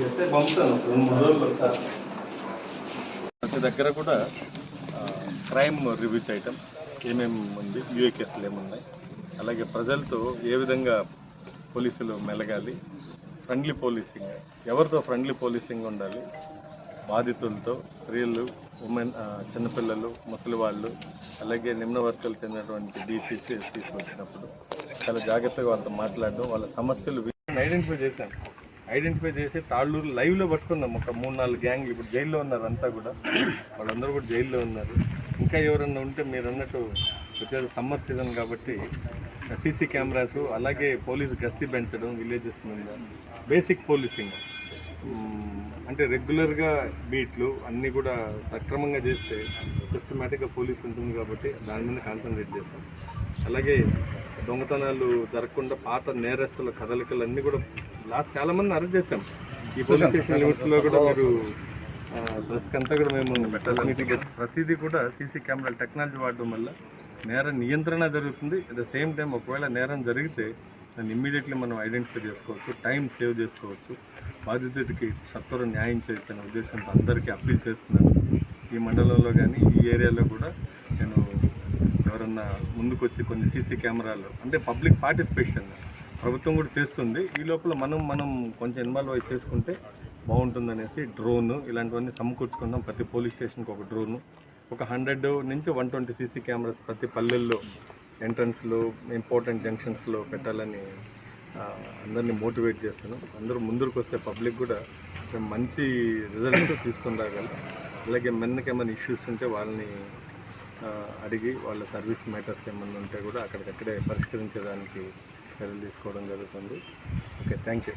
చెప్తే పంపుతాను రెండు మూడు రోజులు సార్ ప్రతి దగ్గర కూడా క్రైమ్ రివ్యూ చేయటం ఏమేమి ఉంది యూఏ కేసులు ఏమున్నాయి అలాగే ప్రజలతో ఏ విధంగా పోలీసులు మెలగాలి ఫ్రెండ్లీ పోలీసింగ్ ఎవరితో ఫ్రెండ్లీ పోలీసింగ్ ఉండాలి బాధితులతో స్త్రీలు ఉమెన్ చిన్నపిల్లలు ముసలి వాళ్ళు అలాగే నిమ్న వర్గాలు చెందినటువంటి బీసీసీ ఎస్సీస్ వచ్చినప్పుడు చాలా జాగ్రత్తగా వాళ్ళతో మాట్లాడడం వాళ్ళ సమస్యలు ఐడెంటిఫై చేశాను. ఐడెంటిఫై చేసి తాళ్ళూరు లైవ్లో పట్టుకుందాం ఒక మూడు నాలుగు గ్యాంగ్లు ఇప్పుడు జైల్లో ఉన్నారు అంతా కూడా. వాళ్ళందరూ కూడా జైల్లో ఉన్నారు. ఇంకా ఎవరన్నా ఉంటే మీరు అన్నట్టు వచ్చేది సమ్మర్ సీజన్ కాబట్టి సీసీ కెమెరాస్ అలాగే పోలీసు గస్తీ పెంచడం విలేజెస్ మీద. బేసిక్ పోలీసింగ్ అంటే రెగ్యులర్గా బీట్లు అన్నీ కూడా సక్రమంగా చేస్తే సిస్టమేటిక్గా పోలీస్ ఉంటుంది కాబట్టి దాని మీద కాన్సన్ట్రేట్ చేస్తాం. అలాగే దొంగతనాలు జరగకుండా పాత నేరస్తుల కదలికలు అన్నీ కూడా లాస్ట్ చాలా మంది అరెస్ట్ చేశాం. ఈ పోలీస్ స్టేషన్ లిమిట్స్లో కూడా మీరు ప్రెస్కి అంతా కూడా మేము పెట్టాలి ప్రతిదీ కూడా సీసీ కెమెరాల టెక్నాలజీ వాడడం వల్ల నేర నియంత్రణ జరుగుతుంది. అట్ ద సేమ్ టైం ఒకవేళ నేరం జరిగితే దాన్ని ఇమ్మీడియట్లీ మనం ఐడెంటిఫై చేసుకోవచ్చు టైం సేవ్ చేసుకోవచ్చు. బాధితుడికి సత్వర న్యాయం చేయొచ్చు ఉద్దేశంతో అందరికీ అప్పీల్ చేస్తున్నాను ఈ మండలంలో కానీ ఈ ఏరియాలో కూడా నేను ఎవరన్నా ముందుకొచ్చి కొన్ని సీసీ కెమెరాలు అంటే పబ్లిక్ పార్టిసిపేషన్ ప్రభుత్వం కూడా చేస్తుంది. ఈ లోపల మనం మనం కొంచెం ఇన్వాల్వ్ అయి చేసుకుంటే బాగుంటుందనేసి డ్రోన్ ఇలాంటివన్నీ సమకూర్చుకుందాం. ప్రతి పోలీస్ స్టేషన్కి ఒక డ్రోను. ఒక హండ్రెడ్ నుంచి వన్ ట్వంటీ సీసీ కెమెరాస్ ప్రతి పల్లెల్లో ఎంట్రన్స్లో ఇంపార్టెంట్ జంక్షన్స్లో పెట్టాలని అందరినీ మోటివేట్ చేస్తాను. అందరూ ముందుకు వస్తే పబ్లిక్ కూడా మేము మంచి రిజల్ట్ తీసుకొని రాగలం అలాగే మెన్కి ఏమైనా ఇష్యూస్ ఉంటే వాళ్ళని అడిగి వాళ్ళ సర్వీస్ మ్యాటర్స్ ఏమైనా ఉంటే కూడా అక్కడికక్కడే పరిష్కరించడానికి చర్యలు తీసుకోవడం జరుగుతుంది. Okay thank you